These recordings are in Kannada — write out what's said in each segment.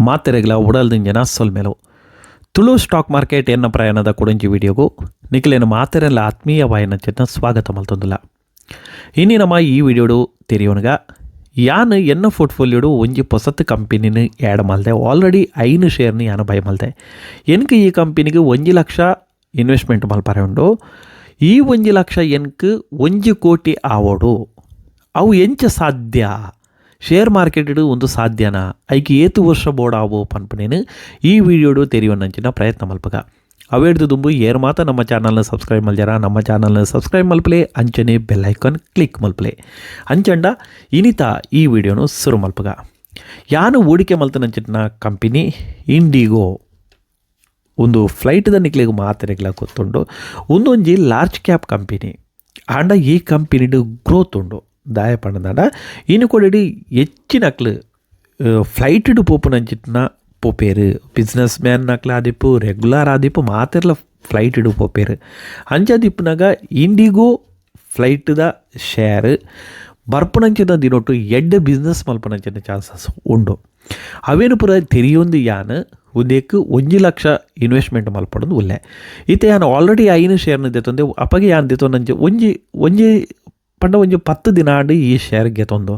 ಮಾತೆರೆಗ್ಲ ಉಡಲ್ದಿಂಜನ ಸೊಲ್ಮೇಲು ತುಳು ಸ್ಟಾಕ್ ಮಾರ್ಕೆಟ್ ಎನ್ನ ಪ್ರಯಾಣದ ಕುಡಂಜಿ ವಿಡಿಯೋಗೂ. ನಿಖಿಲೇನು ಮಾತೆರೆಲ್ಲ ಆತ್ಮೀಯವಾಯನ ಚೆನ್ನ ಸ್ವಾಗತ ಮಲ್ತೊಂದುಲ್ಲ. ಇನ್ನಿ ನಮ್ಮ ಈ ವಿಡಿಯೋಡು ತೆರೆಯೋನಗ, ಯಾನ್ ಎನ್ನ ಪೋರ್ಟ್ಫೋಲಿಯೋಡು ಒಂಜಿ ಪೊಸತ್ ಕಂಪನಿನ ಆ್ಯಡ್ ಮಲ್ದೆ, ಆಲ್ರೆಡಿ ಐನು ಶೇರ್ನ ಯಾನು ಬೈ ಮಲ್ದೆ. ಎನ್ಕ ಈ ಕಂಪನಿಗೆ ಒಂಜಿ ಲಕ್ಷ ಇನ್ವೆಸ್ಟ್ಮೆಂಟ್ ಮಲ್ಪಾರೆ ಉಂಡು ಈ ಒಂಜಿ ಲಕ್ಷ ಎನ್ಕ್ ಒಂಜಿ ಕೋಟಿ ಆವೋಡು. ಅವು ಎಂಚ ಸಾಧ್ಯ? ಶೇರ್ ಮಾರ್ಕೆಟ್ ಒಂದು ಸಾಧ್ಯನಾ? ಐಕಿ ಏತು ವರ್ಷ ಓಪನ್ ಪನ್ಪನೇನು? ಈ ವಿಡಿಯೋಡು ತೆರೆಯುವನಂಚಿನ ಪ್ರಯತ್ನ ಮಲ್ಪಗ. ಅವೇಡ್ದು ದುಂಬು ಏರ್ ಮಾತ ನಮ್ಮ ಚಾನಲ್ನ ಸಬ್ಸ್ಕ್ರೈಬ್ ಮಲ್ಜಾರ. ನಮ್ಮ ಚಾನಲ್ನ ಸಬ್ಸ್ಕ್ರೈಬ್ ಮಲ್ಪಲೆ, ಅಂಚನೆ ಬೆಲ್ ಐಕಾನ್ ಕ್ಲಿಕ್ ಮಲ್ಪಲೆ. ಅಂಚಂಡ, ಇನಿತ ಈ ವಿಡಿಯೋನು ಶುರು ಮಲ್ಪಗ. ಯಾನು ಹೂಡಿಕೆ ಮಲ್ತನಂಚಿನ ಕಂಪನಿ ಇಂಡಿಗೋ. ಒಂದು ಫ್ಲೈಟ್ದ ನಿಕ್ಲಿಗೆ ಮಾತೆರೆಗ್ಲ ಗೊತ್ತುಂಡು. ಒಂದೊಂಜಿ ಲಾರ್ಜ್ ಕ್ಯಾಪ್ ಕಂಪನಿ. ಆಂಡ ಈ ಕಂಪನಿಡು ಗ್ರೋತ್ ಉಂಡು. ದಾಯ ಪಂಡದಾಂಡ ಇನ್ನು ಕೊಡಿ ಹೆಚ್ಚಿನಕ್ಲು ಫ್ಲೈಟ್ಡು ಪೋಪುನಂಚಿಟ್ನ ಪೋಪೇರು ಬಿಸ್ನೆಸ್ ಮ್ಯಾನ್ ನಕ್ಲ ಆದಿಪ್ಪು ರೆಗ್ಯುಲರ್ ಆದಿಪ್ಪು ಮಾತೆರ್ಲ ಫ್ಲೈಟ್ಡು ಪೋಪೇರು ಅಂಚದಿಪ್ಪನಾಗ ಇಂಡಿಗೋ ಫ್ಲೈಟ್ದ ಶೇರ್ ಬರ್ಪುನಂಚಿನ ದಿನೊಟ್ಟು ಎಡ್ಡೆ ಬಿಸ್ನೆಸ್ ಮಲ್ಪನಂಚಿನ ಚಾನ್ಸಸ್ ಉಂಡು ಅವೇನು ಪುರ ತೆರಿಯೊಂದು ಯಾನ್ ಉದೇಕ್ ಒಂಜಿ ಲಕ್ಷ ಇನ್ವೆಸ್ಟ್ಮೆಂಟ್ ಮಲ್ಪಡೋದು ಉಲ್ಲೆ ಈತ ಯಾನ್ ಆಲ್ರೆಡಿ ಐನು ಶೇರ್ನ ದೆತ್ತೊಂದೆ ಅಪಗೆ ಯಾನ್ ದೆತ್ತೊಂದಂಚೆ ಒಂಜಿ ಒಂಜಿ ಪಂಡ ಒಂಜಿ ಪತ್ತು ದಿನ ಆಂಡ್ ಈ ಶೇರ್ ಗೆತ್ತೊಂದು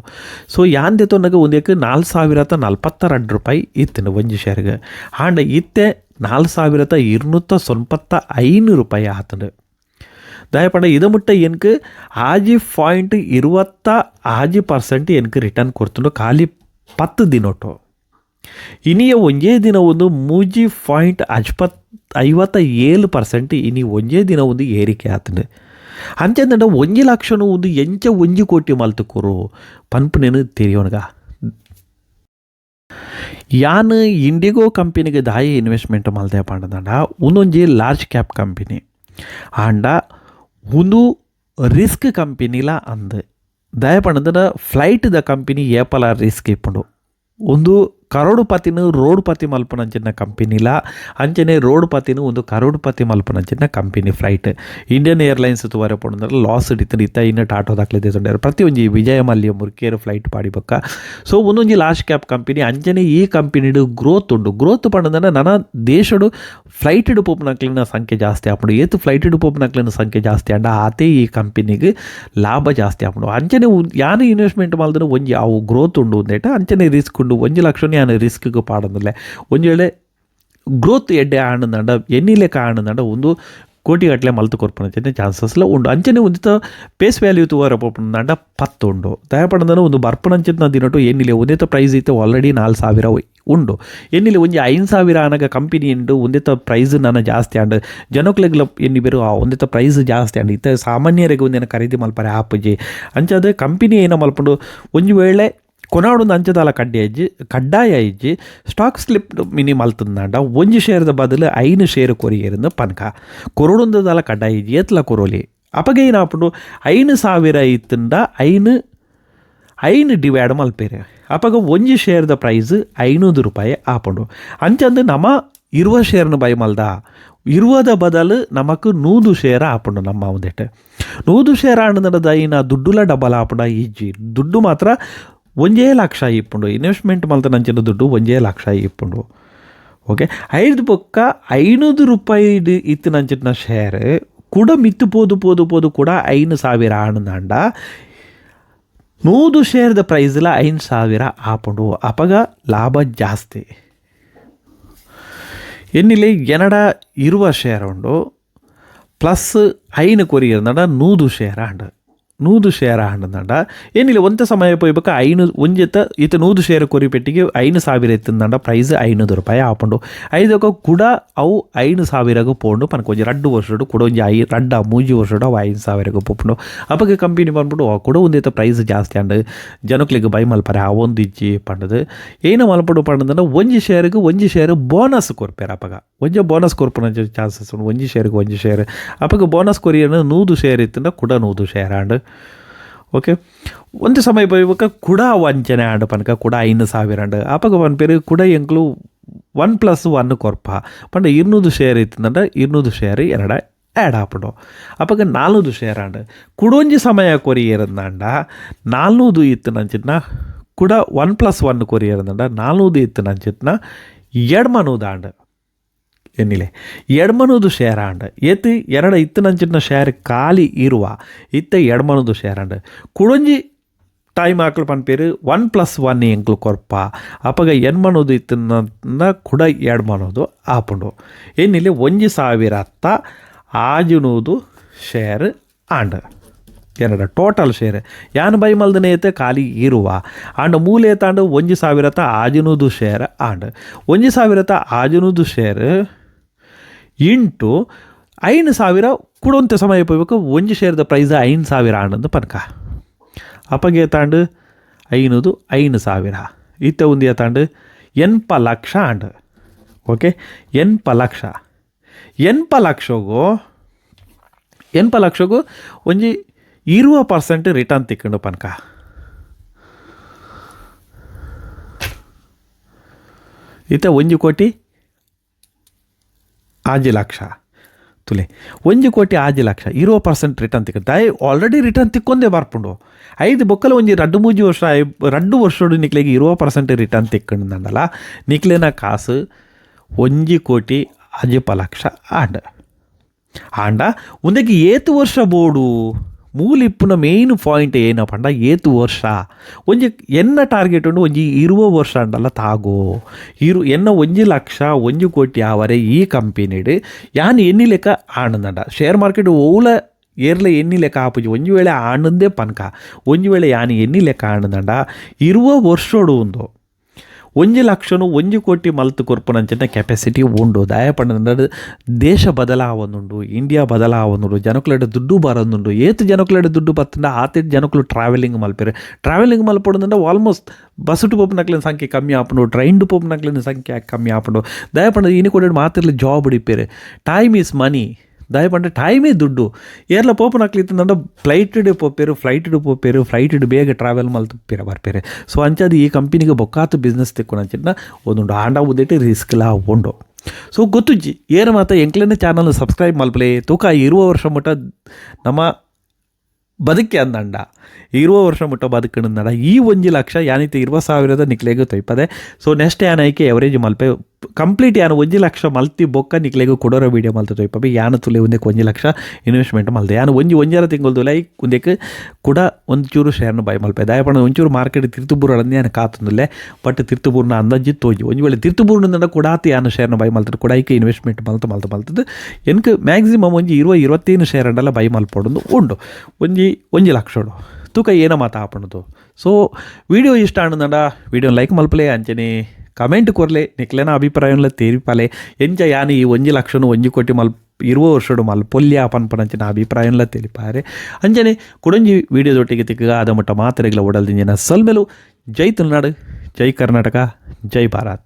ಸೊ ಯಾನ್ ದೆತ್ತೊನ್ನಗ ಒಂದಕ್ಕೆ ನಾಲ್ಕು ಸಾವಿರದ ನಲ್ಪತ್ತ ರಡ್ಡು ರೂಪಾಯಿ ಇತ್ತಿನ ಒಂಜಿ ಶೇರ್ಗೆ ಆಂಡ ಇತ್ತೆ ನಾಲ್ಕು ಸಾವಿರದ ಇರ್ನೂತ್ತ ಸೊನ್ಪತ್ತ ಐನೂರು ರೂಪಾಯಿ ಆತನು ದಯಪಂಡ ಇದು ಮುಟ್ಟ ಎನ್ಕು ಆಜಿ ಪಾಯಿಂಟ್ ಇರುವತ್ತ ಆಜಿ ಪರ್ಸೆಂಟ್ ಎನ್ಕು ರಿಟರ್ನ್ ಕೊಡ್ತನು ಖಾಲಿ ಪತ್ತು ದಿನೊಟ್ಟು ಇನಿಯ ಒಂಜೇ ದಿನ ಒಂದು ಮೂಜಿ ಪಾಯಿಂಟ್ ಅಜ್ಪತ್ ಐವತ್ತ ಏಳು ಪರ್ಸೆಂಟ್ ಇನಿ ಒಂಜೇ ದಿನ ಒಂದು ಏರಿಕೆ ಆತನು ಅಂಚಂದಂಡ ಒಂಜಿ ಲಕ್ಷನು ಒಂದು ಎಂಚ ಒಂಜಿ ಕೋಟಿ ಮಲ್ತುಕೊರು ಪನ್ಪನೇನು ತೆರಿಯೋನಗ. ಯಾನ್ ಇಂಡಿಗೋ ಕಂಪನಿಗೆ ದಾಯಿ ಇನ್ವೆಸ್ಟ್ಮೆಂಟ್ ಮಲ್ದೆ ಪಂಡದಂಡ. ಒಂದೊಂಜಿ ಲಾರ್ಜ್ ಕ್ಯಾಪ್ ಕಂಪನಿ. ಆಂಡ ಒಂದು ರಿಸ್ಕ್ ಕಂಪನಿಲ ಅಂದ್. ದಯ ಪಂಡದ ಫ್ಲೈಟ್ದ ಕಂಪನಿ ಏಪಲ ರಿಸ್ಕ್ ಇಪ್ಪುಂಡು. ಒಂದು ಕರೋಡುಪತಿನ ರೋಡ್ಪತಿ ಮಲ್ಪನಂಚಿನ ಕಂಪನಿಲ ಅಂಚನೆ ರೋಡ್ಪತಿನ ಒಂದು ಕರೋಡುಪತಿ ಮಲ್ಪನಂಚಿನ ಕಂಪನಿ ಫ್ಲೈಟ್. ಇಂಡಿಯನ್ ಏರ್ಲೈನ್ಸ್ ತುವರೆ ಪೊಂದ್ರೆ ಲಾಸ್ ಹಿಡಿತು ಇತ್ತ ಇನ್ನು ಟಾಟೋ ದಾಖಲೆ ಪ್ರತಿ ಒಂಜಿ ವಿಜಯ ಮಲ್ಯ ಮುರ್ಕೇರು ಫ್ಲೈಟ್ ಪಾಡಿಬಕ್ಕ ಸೊ ಒಂದೊಂಜಿ ಲಾಸ್ಟ್ ಕ್ಯಾಪ್ ಕಂಪನಿ ಅಂಚನೆ ಈ ಕಂಪನಿಡು ಗ್ರೋತ್ ಉಂಡು ಗ್ರೋತ್ ಪಂಡದನ ನನ್ನ ದೇಶಡು ಫ್ಲೈಟ್ ಪೋಪನಕ್ಲಿನ ಸಂಖ್ಯೆ ಜಾಸ್ತಿ ಆಪುಂಡು. ಏತು ಫ್ಲೈಟ್ ಪೋಪನಕ್ಲಿನ ಸಂಖ್ಯೆ ಜಾಸ್ತಿ ಅಂಡ ಆತೇ ಈ ಕಂಪನಿಗೆ ಲಾಭ ಜಾಸ್ತಿ ಆಪುಂಡು. ಅಂಚನೆ ಯಾನು ಇನ್ವೆಸ್ಟ್ಮೆಂಟ್ ಮಾಡಿದ್ರೆ ಒಂಜಿ, ಅವು ಗ್ರೋತ್ ಉಂಡು ಅಂದೇಟ. ಅಂಚನೆ ರಿಸ್ಕ್ ಉಂಡು. ಒಂಜಿ ಲಕ್ಷನೇ ಯಾನು ರಿಸ್ಕ್ಗೆ ಪಾಡೋದಿಲ್ಲ. ಒಂಜಿ ವೇಳೆ ಗ್ರೋತ್ ಎಡ್ಡೆ ಆಣದಂಡ ಎನ್ನಿಲೆ ಕಾಣದಂಡ ಒಂದು ಕೋಟಿ ಗಟ್ಟಲೆ ಮಲ್ತು ಕೊರ್ಪನ ಚಾನ್ಸಸ್ಲ ಉಂಡು. ಅಂಚನೆ ಒಂದಿತ ಪೇಸ್ ವ್ಯಾಲ್ಯೂ ತುವರ ಪೋಪನಂಡ ಪತ್ತು ಉಂಡು ದಯಪಡದನ ಒಂದು ಬರ್ಪಣಂಚಿನ ದಿನಟು ಎನ್ನಿಲೆ ಒಂದಿತ ಪ್ರೈಸ್ ಇತ್ತು ಆಲ್ರೆಡಿ ನಾಲ್ಕು ಸಾವಿರ ಉಂಡು. ಎನ್ನಿಲೆ ಒಂಜಿ ಐದು ಸಾವಿರ ಅನಗ ಕಂಪನಿ ಉಂಡು ಒಂದಿತ ಪ್ರೈಸ್ ನನ್ನ ಜಾಸ್ತಿ ಅಂಡ್ ಜನಕ್ಲೆಗ್ಲ ಎನ್ನಿ ಬೇರು ಒಂದಿತ ಪ್ರೈಸ್ ಜಾಸ್ತಿ ಅಂಡ್ ಇತ್ತ ಸಾಮಾನ್ಯರಿಗೆ ಒಂದಿನ ಖರೀದಿ ಮಲ್ಪರೆ ಆಪುಜಿ ಅಂಚದ ಕಂಪನಿ ಏನ ಮಲ್ಪಂಡು ಒಂಜಿ ವೇಳೆ ಕೊನಾಡೊಂದು ಅಂಚದಾಲ ಕಡ್ಡಿ ಇಜ್ಜಿ ಕಡ್ಡಾಯ ಇಜ್ಜಿ ಸ್ಟಾಕ್ ಸ್ಲಿಪ್ ಮಿನಿ ಮಲ್ತಂದಾಂಡ ಒಂಜಿ ಶೇರ್ದ ಬದಲು ಐನು ಶೇರ್ ಕೊರಿಯರಿಂದ ಪನ್ಕ. ಕೊರಡೊಂದದಾಲ ಕಡ್ಡಾಯ ಇಜ್ಜಿ ಎತ್ಲ ಕೊರೋಲಿ. ಅಪಗೆ ಏನಾಪುಂಡು ಐನು ಸಾವಿರ ಇತ್ತಂಡ ಐನು ಐನು ಡಿವೈಡ್ ಮಲ್ಪೇರೆ. ಅಪಗ ಒಂಜಿ ಶೇರ್ದ ಪ್ರೈಸ್ ಐನೂರು ರೂಪಾಯಿ ಆಪುಂಡು. ಅಂಚಂದು ನಮ ಇರುವ ಶೇರ್ನ ಬೈ ಮಲ್ದ. ಇರುವದ ಬದಲು ನಮಕ್ ನೂದು ಶೇರ್ ಆಪುಂಡು ನಮ್ಮ ಒಂದೆಟ್ ನೂದು ಶೇರ ಆಣದ ಐನ ದುಡ್ಡುಲ ಡಬಲ್ ಆಪುಂಡ ಈಜಿ. ದುಡ್ಡು ಮಾತ್ರ ಒಂಜೇ ಲಕ್ಷ ಇಪ್ಪುಂಡು. ಇನ್ವೆಸ್ಟ್ಮೆಂಟ್ ಮಲ್ತನಂಚಿನ ದುಡ್ಡು ಒಂಜೇ ಲಕ್ಷ ಇಪ್ಪುಂಡು. ಓಕೆ ಐದು ಪಕ್ಕ ಐನೂರು ರೂಪಾಯಿ ಇತ್ತಿನಂಚಿನ ಶೇರ್ ಕೂಡ ಮಿತ್ತು ಪೋದು ಪೋದು ಪೋದು ಕೂಡ ಐನು ಸಾವಿರ ಆಣದಂಡ ನೂದು ಶೇರ್ದ ಪ್ರೈಸ್ಲ ಐದು ಸಾವಿರ ಆಪುಂಡು ಅಪಗ ಲಾಭ ಜಾಸ್ತಿ. ಎನ್ನಿಲೆ ಎನಡ ಇರುವ ಶೇರ್ ಉಂಡು. ಪ್ಲಸ್ ಐನು ಕೊರಿಯರ್ನಡ ನೂದು ಶೇರ್ ಆಂಡ ನೂದು ಶೇರ್ ಆಂಡದಂಡ ಏನಿಲ್ಲ ಒಂತ ಸಮಯ ಪೋಯ್ಬೇಕ ಐನು, ಒಂಜೆತ್ತ ಈತ ನೂದು ಶೇರ್ ಕೊರಿ ಪೆಟ್ಟಿಗೆ ಐನು ಸಾವಿರ ಎತ್ತಂದಂಡ ಪ್ರೈಸ್ ಐನೂರು ರೂಪಾಯಿ ಆಪುಂಡು ಐದಕ್ಕ ಕೂಡ ಅವು ಐನು ಸಾವಿರಗೂ ಪೋಂಡು. ಪನಕ ಒಂಜಿ ರಡ್ಡು ವರ್ಷಡು, ಕೂಡ ಒಂಜಿ ಐ, ರಡ್ಡ ಮೂಜಿ ವರ್ಷಡು, ಅವು ಐದು ಸಾವಿರಗೂ ಪೋಪುಂಡು. ಅಪ್ಪಗೆ ಕಂಪನಿ ಬಂದ್ಬಿಟ್ಟು, ಅವು ಕೂಡ ಒಂದಿತ್ತ ಪ್ರೈಸ್ ಜಾಸ್ತಿ ಅಂಡ್ ಜನಕ್ಲಿಗೆ ಬೈ ಮಲ್ಪರೆ, ಆ ಒಂದು ಇಜ್ಜಿ ಪಂಡದು. ಏನು ಮಲ್ಪಡು ಪಂಡದಂಡ ಒಂಜಿ ಶೇರ್ಗೆ ಒಂಜಿ ಶೇರ್ ಬೋನಸ್ ಕೊರ್ಪೇರ ಅಪ್ಪಗ ಒಂಜಿ ಬೋನಸ್ ಕೊರ್ಪುನ ಚಾನ್ಸಸ್ ಉಂಡು. ಒಂಜಿ ಶೇರ್ಗೆ ಒಂಜಿ ಶೇರ್ ಅಪ್ಪಗ ಬೋನಸ್ ಕೊರಿಯನ ನೂದು ಶೇರ್ ಇತ್ತಂಡ ಕೂಡ ನೂದು ಶೇರ್ ಆಂಡ್ ಓಕೆ ಒಂದು ಸಮಯ ಬೈಬೇಕ ಕೂಡ ವಂಚನೆ ಆಂಡಪನಕ ಕೂಡ ಐನ್ ಸಾವಿರ ಅಂಡ ಆಪಗ ಒನ್ ಪೇರು ಕೂಡ ಎಂಕ್ಲು ಒನ್ ಪ್ಲಸ್ ಒನ್ ಕೊರ್ಪ ಪಂಡ ಇರ್ನೂದು ಶೇರ್ ಇತ್ತಂದ್ರೆ ಇರ್ನೂದು ಶೇರ್ ಎರಡ ಆ್ಯಡ್ ಆಪಡು ಅಪ್ಪಾಗ ನಾಲ್ನೂದು ಶೇರ್ ಆಂಡ ಕುಡೊಂಜಿ ಸಮಯ ಕೊರಿಯೇರಂದಾಂಡ ನಾಲ್ನೂದು ಇತ್ತು ನಂಚಿತ್ನ ಕೂಡ ಒನ್ ಪ್ಲಸ್ ಒನ್ ಕೊರಿಯೇರಂದಾಂಡ ನಾಲ್ನೂದು ಇತ್ತು ನಂಚಿತ್ನ ಎಡ್ಮನೂದಾಂಡ ಎನ್ನಿಲೆ. ಎಡ್ಮನೂದು ಶೇರ್ ಆಂಡ್ ಏತ್ ಎರಡ ಇತ್ತನಂಚಿನ ಶೇರ್ ಖಾಲಿ ಇರುವ ಇತ್ತ ಎಡ್ಮನೂದು ಶೇರ್ ಆಂಡ್ ಕುಡೊಂಜಿ ಟೈಮ್ ಆಕಲ್ ಪನ್ಪೇರು ಒನ್ ಪ್ಲಸ್ ಒನ್ ಎಂಕ್ಲು ಕೊರ್ಪ. ಅಪಗ ಎನ್ಮನೋದು ಇತ್ತನ್ನ ಕೂಡ ಎಡ್ಮನೋದು ಆಪುಂಡು. ಎನ್ನಿಲೆ ಒಂಜಿ ಸಾವಿರ ಅತ್ತ ಆಜುನೂದು ಶೇರ್ ಆಂಡ್. ಎರಡ ಟೋಟಲ್ ಶೇರ್ ಯಾನ್ ಬೈ ಮಲ್ದನೆ ಐತೆ ಖಾಲಿ ಇರುವ. ಆಂಡ್ ಮೂಲೆ ತಾಂಡು ಒಂಜಿ ಸಾವಿರತ ಆಜುನೂದು ಶೇರ್ ಆಂಡ್. ಒಂಜಿ ಸಾವಿರತ ಆಜುನೂದು ಶೇರ್ ಇಂಟು ಐನು ಸಾವಿರ ಕೊಡುವಂಥ ಸಮಯ ಪೋಬೇಕು ಒಂಜಿ ಶೇರ್ದ ಪ್ರೈಸ್ ಐನು ಸಾವಿರ ಅನ್ನೋದು ಪನ್ಕ. ಅಪ್ಪಗೆ ತಾಂಡು ಐನೂದು ಐನು ಸಾವಿರ. ಇತ್ತ ಉಂದಿಯ ತಾಂಡು ಎನ್ಪ ಲಕ್ಷ ಆಂಡ್. ಓಕೆ? ಎನ್ಪ ಲಕ್ಷ. ಎನ್ಪ ಲಕ್ಷಗೂ? ಎನ್ಪ ಲಕ್ಷಗೂ? ಒಂಜಿ ಇರುವ ಪರ್ಸೆಂಟ್ ರಿಟರ್ನ್ ತಿಕ್ಕೊಂಡು ಪನ್ಕ. ಇತ್ತ ಒಂಜಿ ಕೋಟಿ ಆಜಿ ಲಕ್ಷ ತುಲೆ. ಒಂಜಿ ಕೋಟಿ ಆಜಿ ಲಕ್ಷ, ಇರೋ ಪರ್ಸೆಂಟ್ ರಿಟರ್ನ್ ತಿಕ್ಕ. ದಯ ಆಲ್ರೆಡಿ ರಿಟರ್ನ್ ತಿಕ್ಕೊಂದೇ ಬರ್ಪುಂಡು. ಐದು ಬೊಕ್ಕಲು ಒಂಜಿ ರಡ್ಡು ಮೂಜಿ ವರ್ಷ ರಡ್ಡು ವರ್ಷಡು ನಿಕ್ಲೆಗೆ ಇರುವ ಪರ್ಸೆಂಟ್ ರಿಟರ್ನ್ ತಿಕ್ಕಂಡಲ್ಲ ನಿಕ್ಲೆನ ಕಾಸು ಒಂಜಿ ಕೋಟಿ ಅಜಿಪ ಲಕ್ಷ ಆಂಡ. ಆಂಡ ಒಂದಕ್ಕೆ ಏತು ವರ್ಷ ಬೋಡು? ಮೂಲಿಪ್ಪುನ ಮೇನ್ ಪಾಯಿಂಟ್ ಏನಪ್ಪ ಅಂಡ ಏತು ವರ್ಷ. ಒಂಜಿ ಎನ್ನ ಟಾರ್ಗೆಟ್ ಉಂಡು, ಒಂಜಿ ಇರುವ ವರ್ಷ ಅಂಡಲ್ಲ ತಾಗೋ. ಇರು, ಎನ್ನ ಒಂಜಿ ಲಕ್ಷ, ಒಂಜಿ ಕೋಟಿ ಆವರೆ ಈ ಕಂಪೆನಿಡ್ ಯಾನ್ ಎನ್ನಿ ಲೆಕ್ಕ ಆಣಂದಂಡ ಶೇರ್ ಮಾರ್ಕೆಟ್ ಓಲ ಏರ್ಲೆ ಎನ್ನಿ ಲೆಕ್ಕ ಆಪುಜಿ, ಒಂಜಿ ವೇಳೆ ಆಣದೇ ಪನ್ಕ. ಒಂಜಿ ವೇಳೆ ಯಾನ್ ಎನ್ನಿ ಲೆಕ್ಕ ಆಣದಂಡ ಇರುವ ವರ್ಷೋಡು ಉಂದು. ಒಂಜಿ ಲಕ್ಷನು ಒಂಜಿ ಕೋಟಿ ಮಲ್ತು ಕೊರ್ಪುನಂಚಿನ ಕೆಪಾಸಿಟಿ ಉಂಡು. ದಯಪಂಡ ದೇಶ ಬದಲಾವೊಂದುಂಡು ಇಂಡಿಯಾ ಬದಲಾವೊಂದುಂಡು ಜನಕ್ಲೆಡೆ ದುಡ್ಡು ಬರೋದುಂಡು ಏತ್ ಜನಕ್ಲೆಡೆ ದುಡ್ಡು ಬರ್ತುಂಡ ಆತೆ ಜನಕುಲು ಟ್ರಾವೆಲಿಂಗ್ ಮಲ್ಪೆರೆ. ಟ್ರಾವೆಲಿಂಗ್ ಮಲ್ಪೊಡುಂಡ ಆಲ್ಮೋಸ್ಟ್ ಬಸ್ಸುಟು ಪೋಪುನಕ್ಲಿನ ಸಂಖ್ಯೆ ಕಮ್ಮಿ ಆಪುಂಡು ಟ್ರೈನ್ ಪೋಪುನಕ್ಲಿನ ಸಂಖ್ಯೆ ಕಮ್ಮಿ ಆಪುಂಡು. ದಯಪಂಡ ಇನಿ ಕೂಡ ಮಾತಿರ್ಲಿ ಜಾಬ್ ಹಿಡಿಪೇರೆ. ಟೈಮ್ ಈಸ್ ಮನಿ ದಯಪಂಡ ಟೈಮೇ ದುಡ್ಡು. ಏರ್ಲ ಪೋಪುನಕ್ಲಿತ್ತಂಡ ಫ್ಲೈಟ್ ಪೋಪೇರು ಫ್ಲೈಟ್ ಪೋಪೇರು ಫ್ಲೈಟ್ ಬೇಗ ಟ್ರಾವೆಲ್ ಮಲ್ತುಪ್ಪೇರ ಬರ್ಪೇರೆ. ಸೊ ಅಂಚದ ಈ ಕಂಪನಿಗೆ ಬೊಕ್ಕಾತು ಬಿಸ್ನೆಸ್ ತಿಕ್ಕೊನಂಚಿನ ಒಂದುಂಡು ಆಂಡ ಉದ್ದೇಟಿ ರಿಸ್ಕ್ಲಾ ಉಂಡು. ಸೊ ಗೊತ್ತುಜ್ಜಿ ಏನು ಮಾತ ಎಂಕ್ಲನೇ ಚಾನಲ್ ಸಬ್ಸ್ಕ್ರೈಬ್ ಮಲ್ಪಲೆ ತೂಕ ಇರುವ ವರ್ಷ ಮಟ್ಟ ನಮ್ಮ ಬದುಕೆ ಅಂದಂಡ ಇರುವ ವರ್ಷ ಮುಟ್ಟ ಬದುಕಣಂದಡ ಈ ಒಂಜಿ ಲಕ್ಷ ಯಾನೈತೆ ಇರುವ ಸಾವಿರದ ನಿಕ್ಲೆಗೆ ತೊಯ್ಪದೆ. ಸೊ ನೆಕ್ಸ್ಟ್ ಯಾನೈಕೆ ಎವರೇಜ್ ಮಲ್ಪೆ ಕಂಪ್ಲೀಟ್ ಯಾನು ಒಂಜಿ ಲಕ್ಷ ಮಲ್ತಿ ಬೊಕ್ಕ ನಿಕ್ಲೆಗ್ ಕೊಡೋರ ವೀಡಿಯೋ ಮಲ್ತ ತೊಯ್ಪಬೆ ಯಾನು ತುಲೆ ಒಂದಕ್ಕೆ ಒಂಜಿ ಲಕ್ಷ ಇನ್ವೆಸ್ಟ್ಮೆಂಟ್ ಮಲ್ತೆ ಯಾನು ಒಂಜಿ ಒಂಜಾರ ತಿಂಗಳು ಲೈಕ್ ಒಂದಕ್ಕೆ ಕೂಡ ಒಂಚೂರು ಶೇರ್ನ ಬೈ ಮಲ್ಪೆ. ದಯಪಣ ಒಂಚೂರು ಮಾರ್ಕೆಟ್ ತಿರ್ತುಬೂರು ಅಳಂದು ಯಾನು ಕಾತಂದುಲ್ಲೆ ಬಟ್ ತಿರ್ತುಬೂರ್ನ ಅಂದಾಜಿ ತೋಜಿ ಒಂಜಿ. ವೇಳೆ ತಿರ್ತುಬೂರ್ನಿಂದ ಕೂಡ ಆತ ಯಾನು ಶೇರ್ನ ಬೈ ಮಲ್ತದೆ. ಕೂಡ ಐಕೆ ಇನ್ವೆಸ್ಟ್ಮೆಂಟ್ ಮಲ್ತ ಮಲ್ತ ಮಲ್ತದ್ದು ಎನ್ಕ್ ಮ್ಯಾಕ್ಸಿಮಮ್ ಒಂಜಿ ಇರುವ ಇರುವತ್ತೇನು ಶೇರ್ ಅಂಡಲ್ಲ ಬೈ ಮಲ್ಪಡೋದು ಉಂಡು. ಒಂಜಿ ಒಂಜಿ ಲಕ್ಷಡು. ತೂಕ ಏನ ಮಾತ ಆಪಣದು? ಸೊ ವಿಡಿಯೋ ಇಷ್ಟ ಆನಂದಂಡ ವಿಡಿಯೋ ಲೈಕ್ ಮಲ್ಪಲೇ ಅಂಚನೆ. ಕಮೆಂಟ್ ಕೊರ್ಲೆ ನಿಕ್ಲೆನ ಅಭಿಪ್ರಾಯಂಲ ತೇರಿಪಾಲೆ ಎಂಚ ಯಾನು ಈ ಒಂಜಿ ಲಕ್ಷನು ಒಂಜಿ ಕೋಟಿ ಮಲ್ ಇರುವ ವರ್ಷಡು ಮಲ್ಪೊಲ್ಯ ಪನ್ಪನಂಚಿನ ಅಭಿಪ್ರಾಯಂಲ ತಿಳಿಪಾರೆ ಅಂಚನೆ ಕುಡಂಜಿ ವಿಡಿಯೋದೊಟ್ಟಿಗೆ ತಿಕ್ಕಗ ಆದ ಮಟ್ಟ ಮಾತರೆಗಳ ಒಡಲ್ದಿಂಜಿನ ಸಲ್ಮೆಲು ಜೈ ತುಳುನಾಡು ಜೈ ಕರ್ನಾಟಕ ಜೈ ಭಾರತ್